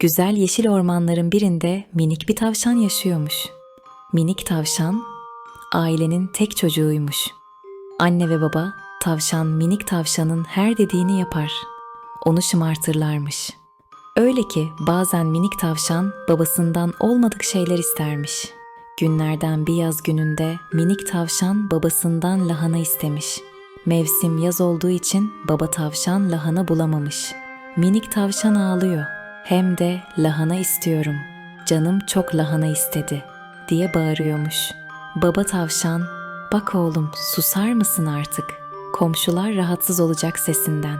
Güzel yeşil ormanların birinde minik bir tavşan yaşıyormuş. Minik tavşan ailenin tek çocuğuymuş. Anne ve baba tavşan minik tavşanın her dediğini yapar. Onu şımartırlarmış. Öyle ki bazen minik tavşan babasından olmadık şeyler istermiş. Günlerden bir yaz gününde minik tavşan babasından lahana istemiş. Mevsim yaz olduğu için baba tavşan lahana bulamamış. Minik tavşan ağlıyor. Hem de lahana istiyorum. Canım çok lahana istedi diye bağırıyormuş. Baba tavşan, bak oğlum susar mısın artık? Komşular rahatsız olacak sesinden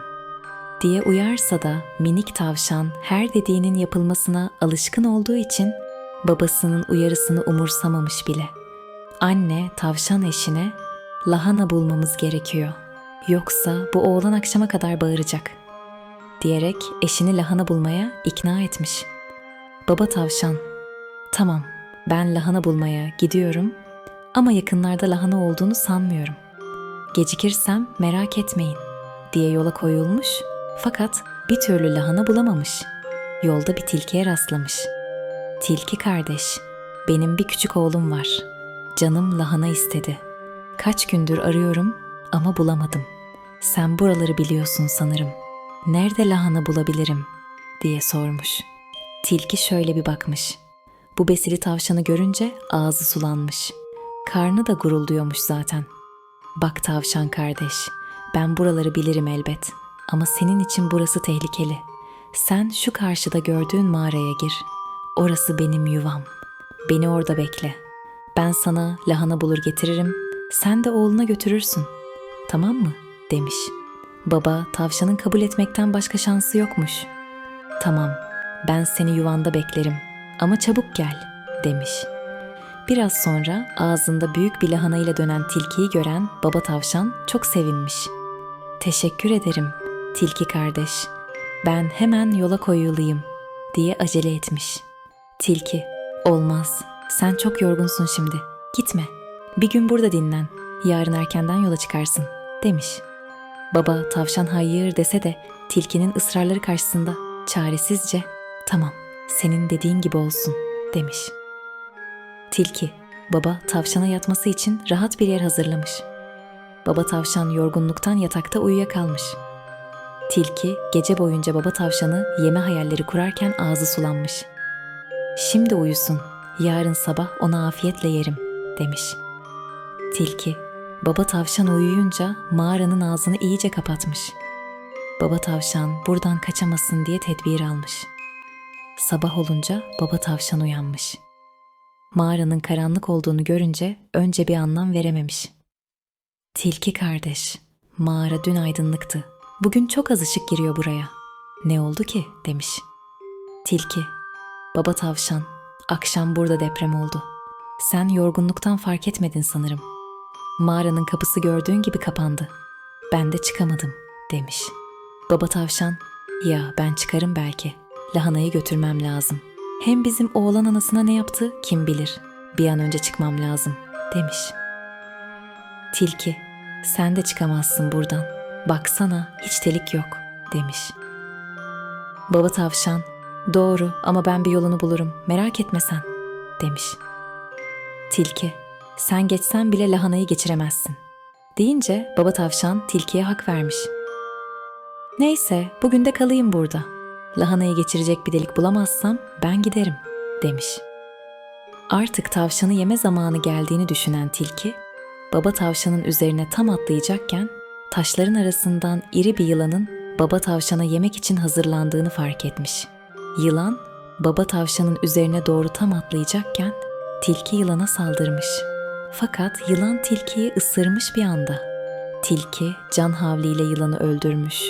diye uyarsa da minik tavşan her dediğinin yapılmasına alışkın olduğu için babasının uyarısını umursamamış bile. Anne tavşan eşine lahana bulmamız gerekiyor. Yoksa bu oğlan akşama kadar bağıracak diyerek eşini lahana bulmaya ikna etmiş. Baba tavşan, tamam ben lahana bulmaya gidiyorum ama yakınlarda lahana olduğunu sanmıyorum. Gecikirsem merak etmeyin diye yola koyulmuş fakat bir türlü lahana bulamamış. Yolda bir tilkiye rastlamış. Tilki kardeş, benim bir küçük oğlum var. Canım lahana istedi. Kaç gündür arıyorum ama bulamadım. Sen buraları biliyorsun sanırım. Nerede lahana bulabilirim?" diye sormuş. Tilki şöyle bir bakmış. Bu besili tavşanı görünce ağzı sulanmış. Karnı da gurulduyormuş zaten. Bak tavşan kardeş, ben buraları bilirim elbet. Ama senin için burası tehlikeli. Sen şu karşıda gördüğün mağaraya gir. Orası benim yuvam. Beni orada bekle. Ben sana lahana bulur getiririm. Sen de oğluna götürürsün. Tamam mı? demiş. Baba tavşanın kabul etmekten başka şansı yokmuş. Tamam, ben seni yuvanda beklerim ama çabuk gel, demiş. Biraz sonra ağzında büyük bir lahana ile dönen tilkiyi gören baba tavşan çok sevinmiş. Teşekkür ederim, tilki kardeş. Ben hemen yola koyulayım, diye acele etmiş. Tilki, olmaz, sen çok yorgunsun şimdi, gitme. Bir gün burada dinlen, yarın erkenden yola çıkarsın, demiş.'' Baba tavşan hayır dese de tilkinin ısrarları karşısında çaresizce tamam senin dediğin gibi olsun demiş. Tilki baba tavşana yatması için rahat bir yer hazırlamış. Baba tavşan yorgunluktan yatakta uyuyakalmış. Tilki gece boyunca baba tavşanı yeme hayalleri kurarken ağzı sulanmış. Şimdi uyusun, yarın sabah ona afiyetle yerim demiş. Tilki Baba tavşan uyuyunca mağaranın ağzını iyice kapatmış. Baba tavşan buradan kaçamasın diye tedbir almış. Sabah olunca baba tavşan uyanmış. Mağaranın karanlık olduğunu görünce önce bir anlam verememiş. Tilki kardeş, mağara dün aydınlıktı. Bugün çok az ışık giriyor buraya. Ne oldu ki demiş. Tilki, baba tavşan, akşam burada deprem oldu. Sen yorgunluktan fark etmedin sanırım. Mağaranın kapısı gördüğün gibi kapandı. Ben de çıkamadım demiş. Baba tavşan, ya ben çıkarım belki. Lahanayı götürmem lazım. Hem bizim oğlan anasına ne yaptı kim bilir. Bir an önce çıkmam lazım demiş. Tilki, sen de çıkamazsın buradan. Baksana hiç delik yok demiş. Baba tavşan, doğru ama ben bir yolunu bulurum merak etme sen demiş. Tilki, sen geçsen bile lahanayı geçiremezsin. Deyince baba tavşan tilkiye hak vermiş. Neyse bugün de kalayım burada. Lahanayı geçirecek bir delik bulamazsam ben giderim demiş. Artık tavşanı yeme zamanı geldiğini düşünen tilki, baba tavşanın üzerine tam atlayacakken taşların arasından iri bir yılanın baba tavşana yemek için hazırlandığını fark etmiş. Yılan, baba tavşanın üzerine doğru tam atlayacakken tilki yılana saldırmış.'' Fakat yılan tilkiyi ısırmış bir anda. Tilki can havliyle yılanı öldürmüş.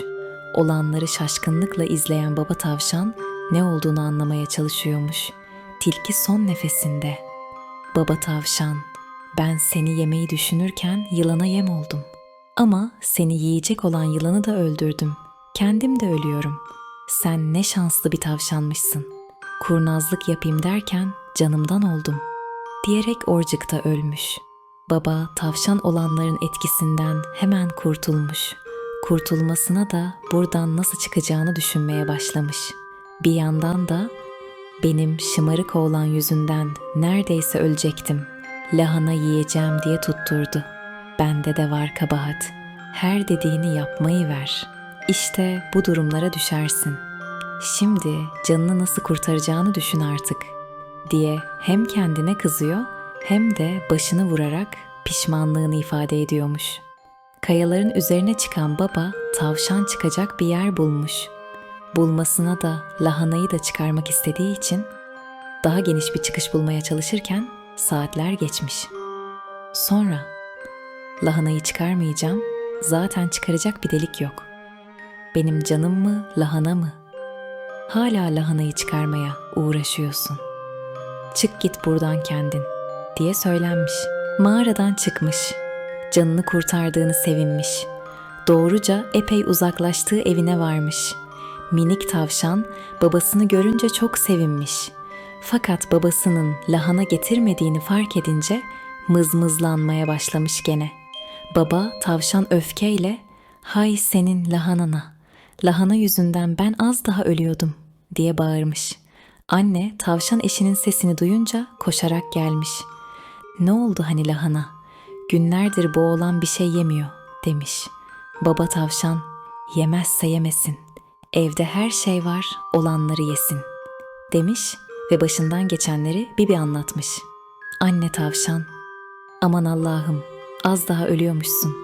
Olanları şaşkınlıkla izleyen baba tavşan ne olduğunu anlamaya çalışıyormuş. Tilki son nefesinde. Baba tavşan, ben seni yemeyi düşünürken yılana yem oldum. Ama seni yiyecek olan yılanı da öldürdüm. Kendim de ölüyorum. Sen ne şanslı bir tavşanmışsın. Kurnazlık yapayım derken canımdan oldum.'' Diyerek orcukta ölmüş. Baba tavşan olanların etkisinden hemen kurtulmuş. Kurtulmasına da buradan nasıl çıkacağını düşünmeye başlamış. Bir yandan da Benim şımarık oğlan yüzünden neredeyse ölecektim. Lahana yiyeceğim diye tutturdu. Bende de var kabahat. Her dediğini yapmayı ver. İşte bu durumlara düşersin. Şimdi canını nasıl kurtaracağını düşün artık diye hem kendine kızıyor hem de başını vurarak pişmanlığını ifade ediyormuş. Kayaların üzerine çıkan baba tavşan çıkacak bir yer bulmuş. Bulmasına da lahanayı da çıkarmak istediği için daha geniş bir çıkış bulmaya çalışırken saatler geçmiş. Sonra lahanayı çıkarmayacağım, zaten çıkaracak bir delik yok. Benim canım mı, lahana mı? Hala lahanayı çıkarmaya uğraşıyorsun. Çık git buradan kendin diye söylenmiş. Mağaradan çıkmış. Canını kurtardığını sevinmiş. Doğruca epey uzaklaştığı evine varmış. Minik tavşan babasını görünce çok sevinmiş. Fakat babasının lahana getirmediğini fark edince mızmızlanmaya başlamış gene. Baba tavşan öfkeyle "Hay senin lahanana. Lahana yüzünden ben az daha ölüyordum." diye bağırmış. Anne tavşan eşinin sesini duyunca koşarak gelmiş. Ne oldu hani lahana? Günlerdir bu oğlan bir şey yemiyor demiş. Baba tavşan yemezse yemesin. Evde her şey var olanları yesin demiş ve başından geçenleri Bibi anlatmış. Anne tavşan aman Allah'ım az daha ölüyormuşsun.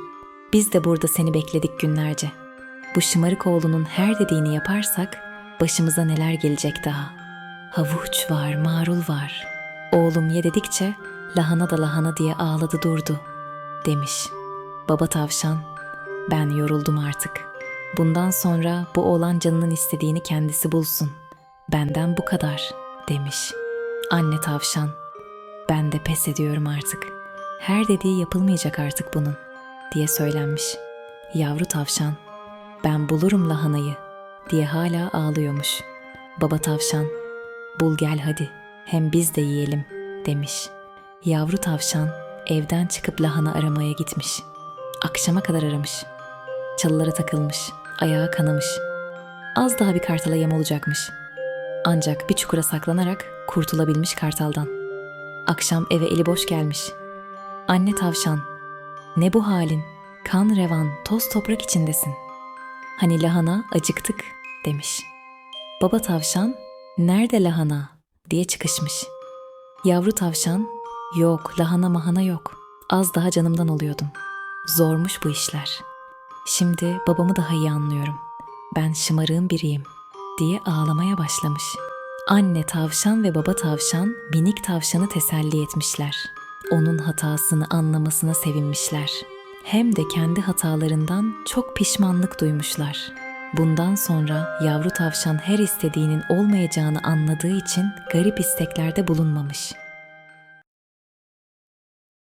Biz de burada seni bekledik günlerce. Bu şımarık oğlunun her dediğini yaparsak başımıza neler gelecek daha. Havuç var, marul var. Oğlum ye dedikçe lahana da lahana diye ağladı durdu demiş. Baba tavşan ben yoruldum artık. Bundan sonra bu oğlan canının istediğini kendisi bulsun. Benden bu kadar demiş. Anne tavşan ben de pes ediyorum artık. Her dediği yapılmayacak artık bunun diye söylenmiş. Yavru tavşan ben bulurum lahanayı diye hala ağlıyormuş. Baba tavşan bul gel hadi hem biz de yiyelim demiş. Yavru tavşan evden çıkıp lahana aramaya gitmiş. Akşama kadar aramış. Çalılara takılmış, ayağı kanamış. Az daha bir kartala yem olacakmış. Ancak bir çukura saklanarak kurtulabilmiş kartaldan. Akşam eve eli boş gelmiş. Anne tavşan, ne bu halin? Kan revan, toz toprak içindesin. Hani lahana acıktık demiş. Baba tavşan, nerede lahana diye çıkışmış. Yavru tavşan, yok lahana mahana yok. Az daha canımdan oluyordum. Zormuş bu işler. Şimdi babamı daha iyi anlıyorum. Ben şımarığın biriyim diye ağlamaya başlamış. Anne tavşan ve baba tavşan minik tavşanı teselli etmişler. Onun hatasını anlamasına sevinmişler. Hem de kendi hatalarından çok pişmanlık duymuşlar. Bundan sonra yavru tavşan her istediğinin olmayacağını anladığı için garip isteklerde bulunmamış.